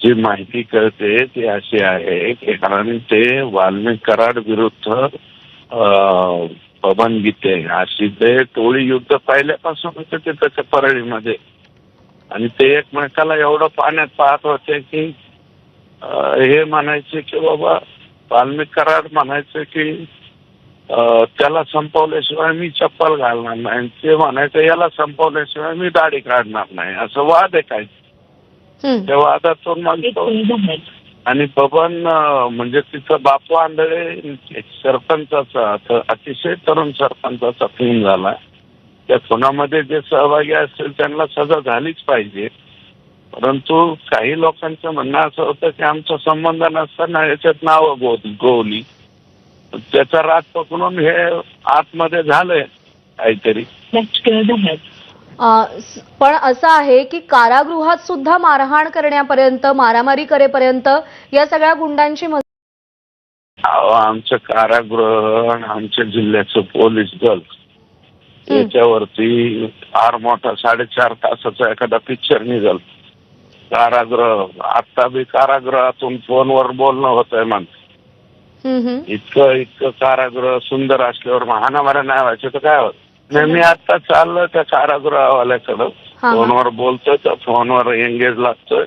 जी माहिती कळते ती अशी आहे की कारण ते वाल्मिक कराड विरुद्ध पवन गीते अशी ते टोळी युद्ध पाहिल्यापासून होते त्याच्या परळीमध्ये. आणि ते एकमेकाला एवढं पाण्यात पाहत होते की हे म्हणायचे की बाबा वाल्मिक कराड म्हणायचे की अं, त्याला संपवल्याशिवाय मी चप्पल घालणार नाही. ते म्हणायचं याला संपवल्याशिवाय मी दाढी काढणार नाही. असं वाद आहे काय हं. वादातून मग तो- आणि बबन म्हणजे तिथं बापू आंधळे सरपंचाचा अतिशय तरुण सरपंचाचा खून झाला. त्या खुनामध्ये जे सहभागी असतील त्यांना सजा झालीच पाहिजे. परंतु काही लोकांचं म्हणणं असं होतं की आमचा संबंध नसताना याच्यात नावं गोवली. त्याचा राग पकडून हे आतमध्ये झालंय काहीतरी. पण असं आहे की कारागृहात सुद्धा मारहाण करण्यापर्यंत मारामारी करेपर्यंत या सगळ्या गुंडांची आमचं कारागृह आमच्या जिल्ह्याचं पोलीस दल याच्यावरती फार मोठा साडेचार तासाचा एखादा पिक्चर निघल. कारागृह आता बी कारागृहातून फोनवर बोलणं होत आहे हं, हं. इतकं इतकं कारागृह सुंदर असल्यावर महानामाऱ्या नाही व्हायचं तर काय होत? नाही मी आता चाललो त्या कारागृहवाल्याकडं. हा. फोनवर बोलतोय तर फोनवर एंगेज लागतोय.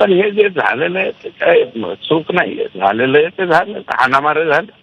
पण हे जे झालेलं आहे ते काय चूक नाहीये. झालेलं आहे ते झालं. हाणामारे झाले.